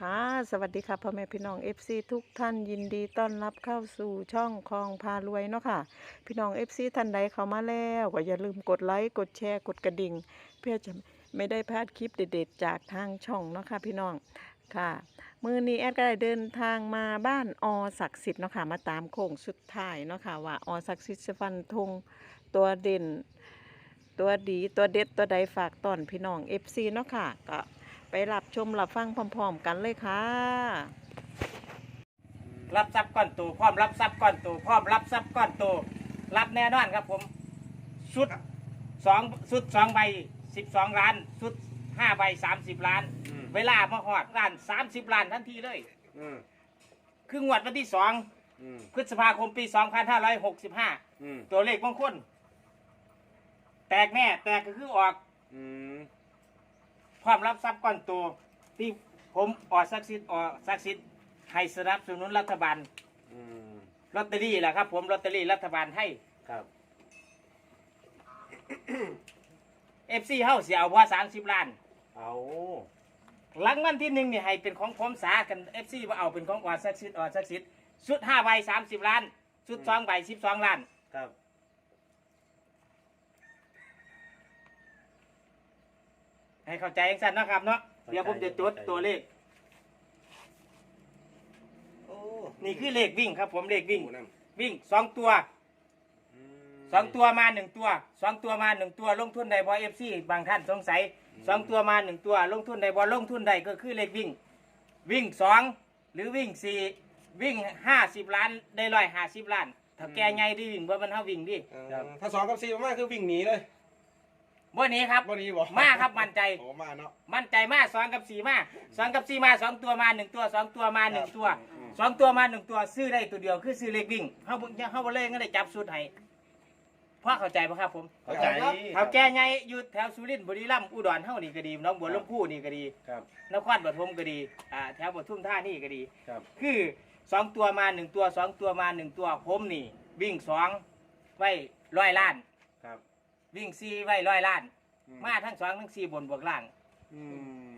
ค่ะสวัสดีค่ะพ่อแม่พี่น้อง FC ทุกท่านยินดีต้อนรับเข้าสู่ช่องคลองพารวยเนาะค่ะ พี่น้อง FC ท่านใดเข้ามาแล้วก็อย่าลืมกดไลค์กดแชร์กดกระดิ่ง เพื่อจะไม่ได้พลาดคลิปเด็ดๆ จากทางช่องเนาะค่ะพี่น้องค่ะ มือนี้แอดก็ได้เดินทางมาบ้านอศักดิ์สิทธิ์เนาะค่ะมาตามโค้งสุดท้ายเนาะค่ะว่าอศักดิ์สิทธิ์ฟันธงตัวเด่น ตัวดีตัวเด็ดตัวใดฝากตอนพี่น้อง FC เนาะค่ะก็ ไปรับชมรับฟังพร้อมๆกันเลยค่ะ รับทรัพย์ก้อนโตพร้อมรับทรัพย์ก้อนโตพร้อมรับทรัพย์ก้อนโตรับแน่นอนครับผมชุดสองชุดสองใบสิบสองล้านชุดห้าใบสามสิบล้าน อืม เวลามาหอดล้านสามสิบล้านทันทีเลย อืมคืองวดวันที่สองอืมพฤษภาคมปีสองพันห้าร้อยหกสิบห้าอืมตัวเลขมงคลแตกแน่แตกก็คือออกอืม พร้อมรับทรัพย์ก้อนโตที่ผมออดซักซิดออดซักซิดให้สนับสนุนรัฐบาลอืมลอตเตอรี่แหละครับผมลอตเตอรี่รัฐบาลให้ครับ เอฟซีเฮาเสียเอาว่าสามสิบล้านเอาหลังวันที่หนึ่งนี่ให้เป็นของผมสากันเอฟซีว่าเอาเป็นของออดซักซิดออดซักซิดชุดห้าใบสามสิบล้านชุดสองใบสิบสองล้าน ครับ ให้เข้าใจอย่างสั้นนะครับเนาะเดี๋ยวผมจะจดตัวเลข โอ้นี่คือเลขวิ่งครับ ผมเลขวิ่งหมูน้วิ่งสองตัวำอืมสองตัวมาหนึ่งตัวสองตัวมาหนึ่งตัว ลงทุนใดบอเอฟซีบางท่านสงสัยสองตัวมาหนึ่งตัว ลงทุนใดบอลงทุนใดก็คือเลขวิ่ง วิ่งสองหรือวิ่งสี่วิ่งห้าสิบล้านได้ร้อยห้าสิบล้านถ้าแกใหญ่ได้วิ่งว่ามันเท่าวิ่งดิเออถ้าสองกับสี่มากคือวิ่งหนีเลย วันนี้ครับวันนี้บอกมาครับมั่นใจ โอ้มาเนาะ มั่นใจมากสองกับสี่มาสองกับสี่มาสองตัวมาหนึ่งตัวสองตัวมาหนึ่งตัวอืม สองตัวมาหนึ่งตัวซื้อได้ตัวเดียวคือซื้อเลขวิ่งเขาบ่เขาบ่เลยก็ได้จับสูตรให้พ่อเข้าใจปะครับผมเข้าใจเขาแก่ใหญ่อยู่แถวสุรินทร์บุรีรัมย์อุดรเฮานี่ก็ดีหน้องบัวลำพูนี่ก็ดี ครับ นครปฐมก็ดีอ่าแถวปทุมท่านี่ก็ดี ครับ คือสองตัวมาหนึ่งตัวสองตัวมาหนึ่งตัวผมนี่ วิ่งสองไว้ร้อยล้านครับ วิ่งสี่ไว้ร้อยล้าน อืมาทั้งสองทั้งสี่บนบวกล่าง อืม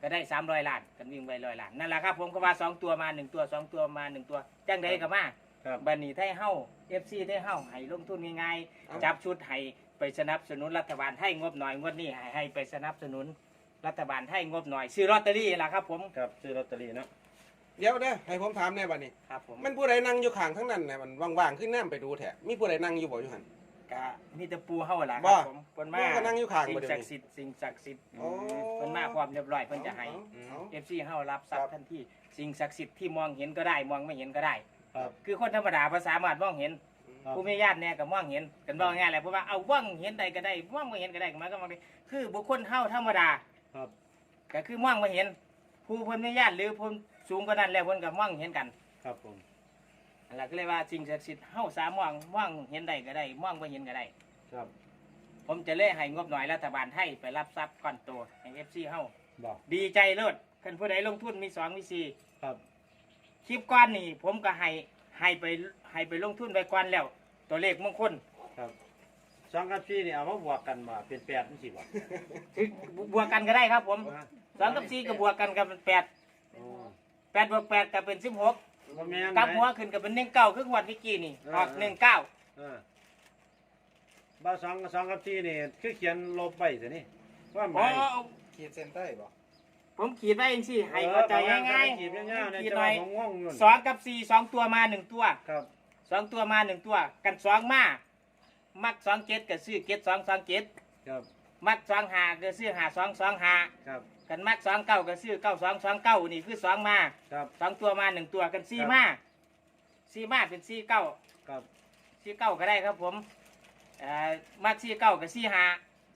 ก็ได้สามร้อยล้านกันวิ่งไว้ร้อยล้านนั่นแหละครับผมก็ว่าสองตัวมาหนึ่งตัวสองตัวมาหนึ่งตัวจังใดก็มาครับ บันนี้ไทยเฮาเอฟซีไทยเฮาให้ลงทุนง่ายเอาๆจับชุดให้ไปสนับสนุนรัฐบาลไทยงบหน่อยงวดนี้ให้ให้ไปสนับสนุนรัฐบาลไทยงบหน่อยซื้อลอตเตอรี่ล่ะครับผมครับซื้อลอตเตอรี่เนาะเดี๋ยวเด้อให้ผมถามแน่บัดนี้ครับผมมันผู้ใดนั่งอยู่ข้างทั้งนั้นน่ะมันว่างๆขึ้นน้ำไปดูแท้มีผู้ใดนั่งอยู่บ่อยู่หั่น กะมีแต่ปูเฮาล่ะคบ่รับผมเพิ่นมาปูก็นั่งอยู่ข้างสิ่บ่งเดี๋ยวนี้ ศักดิ์สิทธิ์สิ่งศักดิ์สิทธิ์โอ้ เพิ่นมาความเรียบร้อยเพิ่นจะให้ เอาเอฟซีเฮารับทรัพครัย์บทันทีสิ่งศักดิ์สิทธิ์ที่มองเห็นก็ได้มองไม่เห็นก็ได้ ครับ คือคนธรรมดาภาษามารถมองเห็นครับ ผู้มีญาติเนี่ยก็มองเห็นกันบอกง่ายแหละเพราะว่าเอาว่างเห็นใดก็ได้ว่างไม่เห็นก็ได้ก็หมายก็มองได้คือบุคคลเท่าธรรมดา ครับ ก็คือมองไม่เห็นผู้เพิ่นมีญาติหรือเพิ่นสูงกว่านั้นแล้วเพิ่นก็มองเห็นกัน ครับผม อันนั้นก็เลยว่าสิ่งศักดิ์สิทธิ์เฮาสามารถมองเห็นได้ก็ได้มองไม่เห็นก็ได้ ครับผมจะเล่ให้งบหน่อยรัฐบาลไทยไปรับทรัพย์ก้อนโตให้ FC เฮาบอกดีใจเลิศคันผู้ใดลงทุนมีสองมีสี่ครับคลิปก้อนนี่ผมก็ให้ให้ไปให้ไปลงทุนไปก้อนแล้ว ตัวเลขมงคลครับสองกับสี่นี่เอามาบวกกันมาเป็นแปดนี่สิบ่คือบวกกันก็ได้ครับ ผมสองกับสี่ก็บวกกันก็เป็นแปดโอ้แปดบวกแปดก็เป็นสิบหก บ่แม่นกลับไหนหัวขึ้นก็เป็นหนึ่งเก้าคืองวดเมื่อกี้นี่ออกเออหนึ่งเก้าเออบ้าสองสองกับสี่นี่คือเขียนลบไปสินี่ว่าหอ๋มาอยขีดเส้นใต้บ่ผมขีดไว้เองสิให้เข้าใจง่ายขีดง่ายๆๆนะขีดจะหน่ว่าอยของง่วงอยู่สองกับสี่สองตัวมาหนึ่งตัว ครับสองตัวมาหนึ่งตัว กันสองมา มักสองเจ็ดก็ซื้อเจ็ดสองสองเจ็ดครับมักสองหาก็ซื้อหาสองสองหาครับ กันมักสองเก้าก็ซื้อเก้าสองสองเก้านี่คือสองมาครับสองตัวมาหนึ่งตัวกันสี่ครับมาสี่มาเป็นสี่เก้าครับสี่เก้าก็ได้ครับผมเอ่อมักสี่เก้ากับสี่หา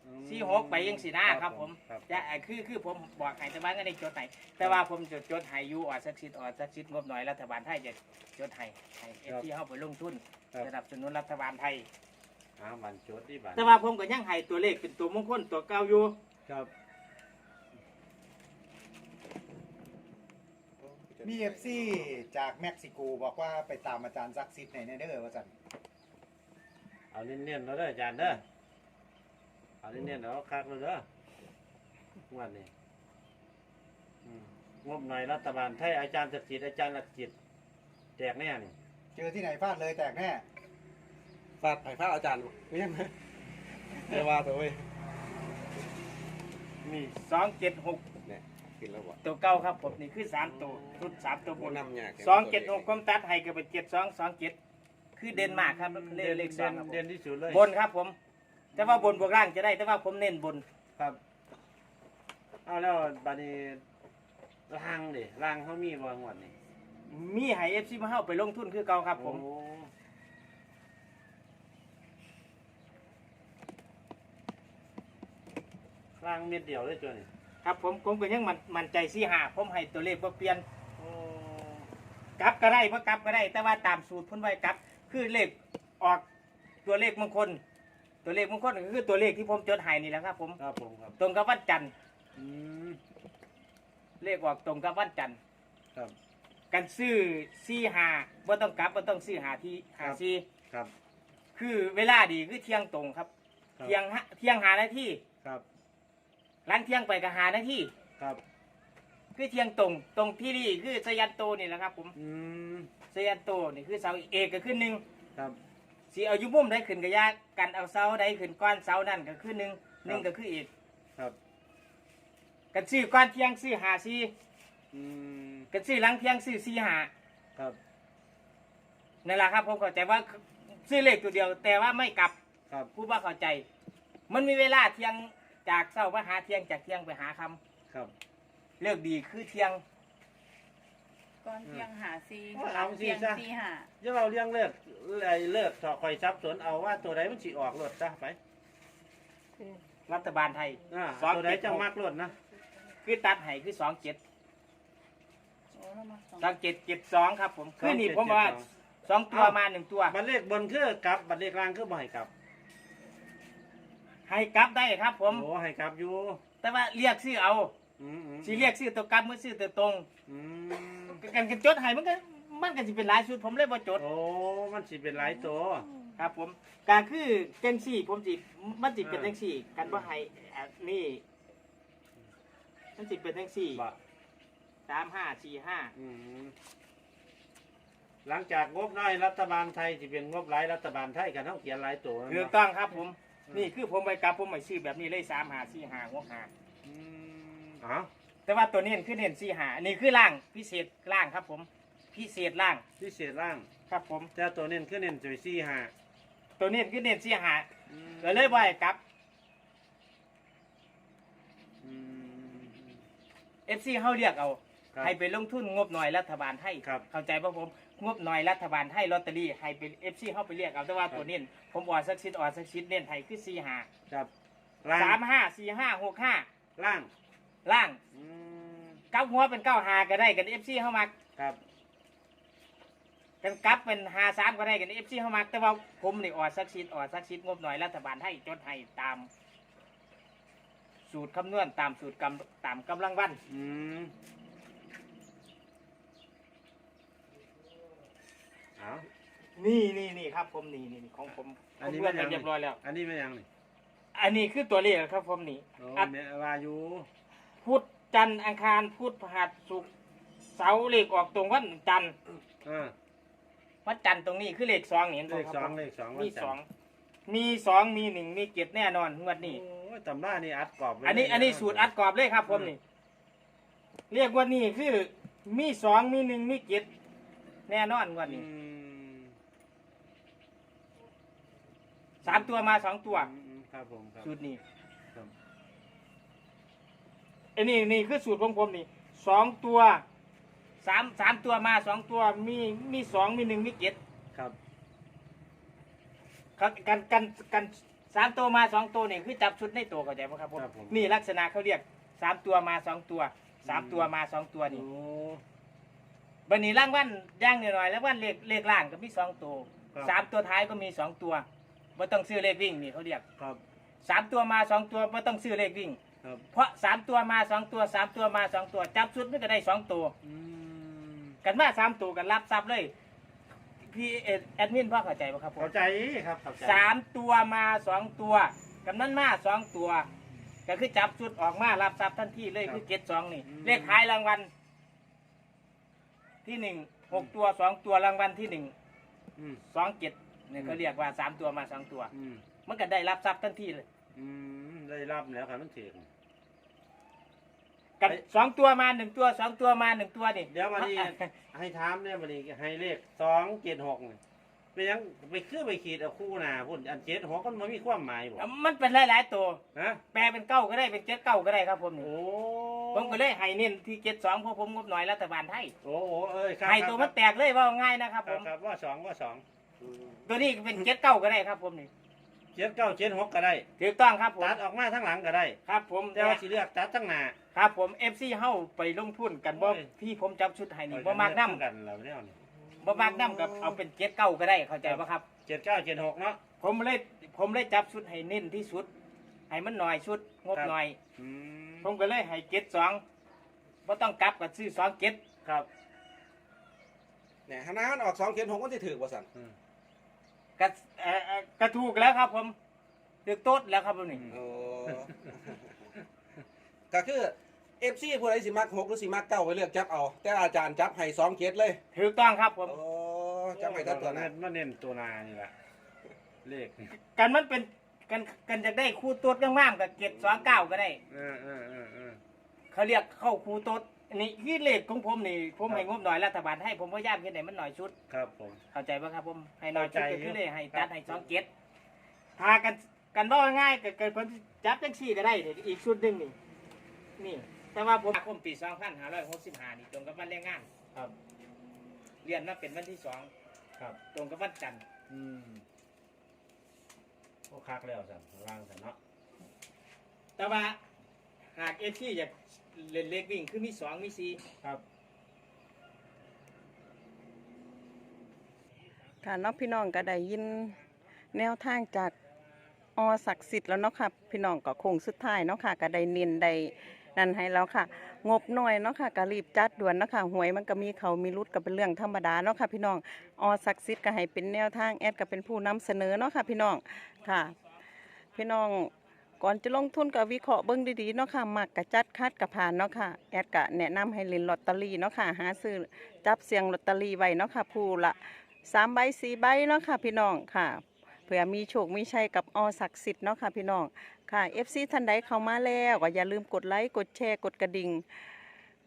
อืมสี่หกไปยังสี่หน้าครับผมครับจะเอ่อคือคือผมบอกให้แต่ว่าก็ได้จดให้แต่ว่าผมจดจดให้อยูออดสักชิดออดสักชิดงบหน่อยรัฐบาลไทยจะจดให้ให้เอฟซีเข้าไปลงทุนครับ สนับสนุนรัฐบาลไทยอ่าบันจดที่บันแต่ว่าผมก็ยังให้ตัวเลขเป็นตัวมงคลตัวเก้าอยู่ ครับ มีเอฟซีจากเม็กซิโกบอกว่าไปตามอาจารย์ซักซิดในเนเดอร์ว่าจันเอาเน้นๆแล้วเด้ออาจารย์เด้อเอาเน้นๆแล้วคักแล้วเด้องวดนี้อืมงบหน่อยรัฐบาลไทยอาจารย์ศักดิ์สิทธิ์อาจารย์หลักจิตแจกแน่นี่เจอที่ไหนฟาดเลยแตกแน่ฟาดไผ่ฟาดอาจารย์ไม่ยังไงเดี๋ยวว่าตัวเว้ยมีสองเจ็ดหก เนี่ยกินแล้วบ่ตัวเก้าครับผมนี่คือสามตัวชุดสามตัวบบ่นนำยากสองเจ็ดหกผมตัดให้ก็เป็นเจ็ดสองสองเจ็ดคือเด่นมากครับเลขเลขสองเด่นครับผมเด่นที่สุดเลยบนครับผม แต่ว่าบนบวกล่างจะได้แต่ว่าผมเน้นบนครับเอาแล้วบัดนี้ล่างดิล่างเขามีบ่งวดนี่มีให้เอฟซีมาเข้าไปลงทุนคือเก่าครับผม โอ้ล่างเม็ดเดียวเลยตัวนี้ ครับผมผมก็ยังมันมันใจสี่หาผมให้ตัวเลขบ่เปลี่ยนโอ้กลับก็ได้บ่กลับก็ได้ แต่ว่าตามสูตรเพ้นไว้กลับ คือเลขออกตัวเลขมงคล ตัวเลขมงคลก็คือตัวเลขที่ผมจดให้นี่แหละครับ ผมครับผมครับตรงกับวันจันทร์อืมเลขออกตรงกับวันจันทร์ครับกันซื้อสี่หาบ่ต้องกลับบ่ต้องซื้อหาที่หาซีครับ คือเวลาดีคือเที่ยงตรงครับ ครับ เที่ยงฮะเที่ยงหานาทีครับ หลังเที่ยงไปก็หานาทีครับ คือเที่ยงตรง ตรงที่นี่คือสยันโตนี่แหละครับ ผมอืมสยันโตนี่คือเสาเอกก็คือหนึ่งครับ สีเอาอยุมุมได้ขึ้นก็ยากกันเอาเสาได้ขึ้นก้อนเสานั่นก็คือหนึ่งหนึ่งก็คือเอกครับ กันซื้อก้อนเที่ยงซื้อหาซีอืมกันซื้อหลังเที่ยงซื้อซีหาครับ นั่นแหละครับผมเข้าใจว่าซื้อเลขตัวเดียว แต่ว่าไม่กลับครับ ผู้ว่าเข้าใจ มันมีเวลาเที่ยง จากเช้าไปหาเที่ยงจากเที่ยงไปหาคำครับ เลิกดีคือเที่ยง ก่อนเที่ยงหาซีเอาเอาสิเที่ยงซะ ซีหาอย่าเราเลี้ยงเลิกไอ้เลิกถอคอยซับสนเอาว่าตัวใดมันสิออกรถจ้ะไปรัฐบาลไทย อ่าสองตัวใดเจ็ดจะหกมักรถนะคือตัดให้คือสองเจ็ดโอ้แล้วมาสองสองเจ็ดเจ็ดสองครับผมคือนี่ผมว่าสองตัวมาหนึ่งตัว บัตรเลขบนคือกลับบัตรเลขล่างคือบ่ให้กลับ ให้กลับได้ครับ ผม โอ้ให้กลับอยู่แต่ว่าเรียกชื่อเอาอืมอืมสิเรียกชื่อตัวกลับเมื่อชื่อตัวตรงอืมกันกันจดให้มันก็มันก็สิเป็นหลายชุดผมเลยบ่จด โอ้มันสิเป็นหลายตัว ครับผมการคือจังสี่ผมสิมันสิเป็นจังสี่ กันว่าให้อะนี่มันสิเป็นจังสี่บ่สามห้าสี่ห้าอืมหลังจากงบน้อยรัฐบาลไทยสิเป็นงบหลายรัฐบาลไทยกันต้องเขียนหลายตัวถูกต้องครับผม นี่คือผมไปกลับผมไม่ชื่อแบบนี้เลยสามหาสี่หาหกหาอืมเอ้าแต่ว่าตัวนี้คือเน้นสี่หานี่คือล่างพิเศษล่างครับผม พิเศษล่างพิเศษล่างครับผม แต่ตัวเน้นคือเน้นจุยซี่ห้าตัวนี้คือเน้นสี่หาอืมก็เลยบ่ให้กลับอืมเอฟซีเขาเรียกเอาครับให้ไปลงทุนงบหน่อยรัฐบาลให้ครับเข้าใจป่ะผม งบหน่อยรัฐบาลให้ลอตเตอรี่ให้เป็นเอฟซีเขาไปเรียกเอาแต่ว่าตัวเน้นผมออดสักชิดออดสักชิดเน้นให้คือสี่หาครับล่างสามห้าสี่ห้าหกห้าล่างล่างอืมเก้าหัวเป็นเก้าหาก็ได้กันเอฟซีเข้ามาครับกันกลับเป็นหาสามก็ได้กันเอฟซีเข้ามาแต่ว่าผมนี่ออดสักชิดออดสักชิดงบหน่อยรัฐบาลให้จดให้ตาม สูตรคำนวณตามสูตรกำตามกำลังวันอืม อานี่นี่นี่ครับ ผมนี่นี่ของผมอันนี้ผมเลือกไม่ไปยัง เรียบร้อยแล้ว อันนี้ไม่ยังนี่อันนี้คือตัวเลขครับ ผมนี่โอ้อัดแม่วาอยูพุธจันทร์อังคารพุธพฤหัสศุกร์เสาร์เลขออกตรงวันจันทร์อ่าวันจันทร์ตรงนี้คือเลขสองนี่เห็นเลบ่ขครับสองผมเลขสองมีวันจัสนอทงร์มีสองมีหนึ่งมีเจ็ดแน่นอนงวดนี้ โอ้ยตำรานี่อัดกรอบไว้อันนี้เลยะอันนี้สูตรอัดกรอบเลยครับ ผมนี่ เรียกว่านี่คือมีสองมีหนึ่งมีเจ็ดแน่นอนงวดอืนี้ ม สามตัวมาสองตัวอืมครับผมครับ สูตรนี้ครับอันนี้นี่คือสูตรของผมนี่สองตัวสามสามตัวมาสองตัวมีมีสองมีหนึ่งมีเจ็ดครับครับกันกันกันสามตัวมาสองตัวนี่คือจับชุดในตัวเข้าใจไหมครับผมครับผม นี่ลักษณะเขาเรียกสามตัวมาสองตัวสามตัวมาสองตัวนี่ โอ้บันนี้ร่างวันย่างหน่อยๆแล้ววันเลขเลขล่างก็มีสองตัวครับ สามตัวท้ายก็มีสองตัว ไม่ต้องซื้อเลขวิ่งนี่เขาเรียกครับ สามตัวมาสองตัวไม่ต้องซื้อเลขวิ่ง ครับเพราะสามตัวมาสองตัวสามตัวมาสองตัวจับชุดมันก็ได้สองตัว อืมกันมาสามตัวกันรับทรัพย์เลยพี่เอ็ดแอดมินพ่อเข้าใจป่ะครับผมเข้าใจครับเข้าใจสามตัวมาสองตัวกำนั้นมาสองตัว ก็คือจับชุดออกมารับทรัพย์ทันทีเลยคือเก็ตสองนี่ เลขท้ายรางวัลที่หนึ่งหกตัวสองตัวรางวัลที่หนึ่งอืมสองเจ็ด เนี่ยอืมเขาเรียกว่าสามตัวมาสองตัว อืมมันก็ได้รับทรัพย์ทันทีเลยอืมได้รับแล้วครับมันถึงกันเอ้ย สองตัวมาหนึ่งตัวสองตัวมาหนึ่งตัวนี่เดี๋ยววันนี้ให้ถามเนี่ยวันนี้ให้เลขสองเจ็ดหกนี่ไปยังไปคือไปขีดเอาคู่หนาพุ่นอันเจ็ดหกมันบ่มีความหมายบ่มันเป็นหลายๆตัว ฮะแปลเป็นเก้าก็ได้เป็นเจ็ดเก้าก็ได้ครับผมนี่โอ้ผมก็เลยให้เน้นที่เจ็ดสองเพราะผมงบหน่อยรัฐบาลไทยโอ้โหเอ้ยครับให้ตัวมันแตกเลยว่าง่ายนะครับคผรับม ครับว่าสองว่าสอง ตัวนี้เป็นเจ็ดเก้าก็ได้ครับ ผมนี่เจ็ดเก้าเจ็ดหกก็ได้ ถูกต้องครับผมตัดออกมาทั้งหลังก็ได้ ครับ ผมแต่ว่าสิเลือกตัดทั้งหน้า ครับผมเอฟซีเฮ้าไปลงทุนกันบ่โอ้ยที่ผมจับชุดให้นี่บ่มากน้กันแล้วเนี่ยำบ่มากน้ำกับเอาเป็นเจ็ดเก้าก็ได้เข้าใจปะครับ เจ็ดเก้าเจ็ดหกเนาะ ผมเลยผมเลยจับชุดให้เน้นที่สุดให้มันหน่อยชุดงบครับ หน่อย อืมผมก็เลยให้เจ็ดสองบ่ต้องกลับกับซื้อสองเจ็ดครับเนี่ยฮานามันออกสองเขียนหกมันสิถือบ่สันอืม กระเอ่อเอ่อกระถูกแล้วครับ ผมถูกโต๊ดแล้วครับผมนี่ โอ้ก็คือเอฟซีผู้ใดสิมักหกหรือสิมักเก้าไปเลือกจับเอา แต่อาจารย์จับให้สองเขียนเลยถูกต้องครับผมโอ้จับให้ทันตัวนะมาเน้นตัวนานี่แหละเลขนี่กันมันเป็นกันกันจะได้คู่โต๊ดงามๆกับเจ็ดสองเก้าก็ได้ เออเออเออเออเขาเรียกเข้าครูโต๊ด นี่ที่เลขของผมนี่ ผมให้งบหน่อยรัฐบาลให้ผมพยายามแค่ไหนมันหน่อยชุด ครับผม เข้าใจป่ะครับผมให้หน่อยชุดเข้าใจก็คือเลยให้ครัตับดให้สองเจ็ดพากันกันว่าง่ายๆก็เกิดผลจับจังสี่ก็ได้เดี๋ยวอีกชุดหนึ่งนี่ นี่ แต่ว่าผมคมปีสองพันห้าร้อยหกสิบห้านี่ตรงกับวันแรงงาน ครับเรียนมาเป็นวันที่สองครับตรงกับวันจันทร์อืมโอ้คักแล้วสั่นวางสั่นเนาะแต่ว่า หากเอฟที่อยากเล่นเลขวิ่งคือมีสองมีสี่ครับ ค่ะเน้องพี่น้องก็ได้ยินแนวทางจากอศักดิ์สิทธิ์แล้วเนาะค่ะพี่น้องก็คงสุดท้ายเนาะค่ะก็ได้เน้นได้นั่นให้แล้วค่ะ งบหน่อยเนาะค่ะก็รีบจัดด่วนเนาะค่ะหวยมันก็มีเขามีรุดก็เป็นเรื่องธรรมดาเนาะค่ะพี่น้องอศักดิ์สิทธิ์ก็ให้เป็นแนวทางแอดก็เป็นผู้นำเสนอเนาะค่ะพี่น้องค่ะ พี่น้อง ก่อนจะลงทุนกับวิเคราะห์เบิ้งดีๆเนาะค่ะมักกะจัดคัดกะผ่านเนาะค่ะแอดก็แนะนำให้เล่นลอตเตอรี่เนาะค่ะหาซื้อจับเสียงลอตเตอรี่ไว้เนาะค่ะผู้ละสามใบสี่ใบเนาะค่ะพี่น้องค่ะเผื่อมีโชคมีชัยกับอศักดิ์สิทธิ์เนาะค่ะพี่น้องค่ะ FC ท่านใดเข้ามาแล้วก็อย่าลืมกดไลค์กดแชร์กดกระดิ่ง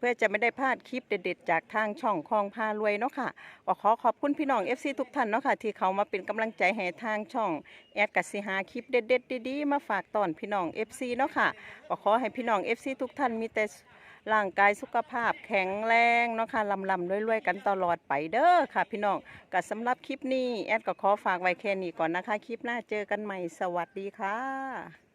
เพื่อจะไม่ได้พลาดคลิปเด็ดๆ จากทางช่องคลองพารวยเนาะค่ะก็ขอขอบคุณพี่น้อง FC ทุกท่านเนาะค่ะที่เขามาเป็นกำลังใจให้ทางช่องแอดกัสิหาคลิปเด็ดๆดีๆมาฝากตอนพี่น้อง FC เนาะค่ะก็ขอให้พี่น้อง FC ทุกท่านมีแต่ร่างกายสุขภาพแข็งแรงเนาะค่ะลำลำรวยๆ กันตลอดไปเด้อค่ะ พี่น้องก็สำหรับคลิปนี้แอดก็ขอฝากไว้แค่นี้ก่อนนะคะ คลิปหน้าเจอกันใหม่สวัสดีค่ะ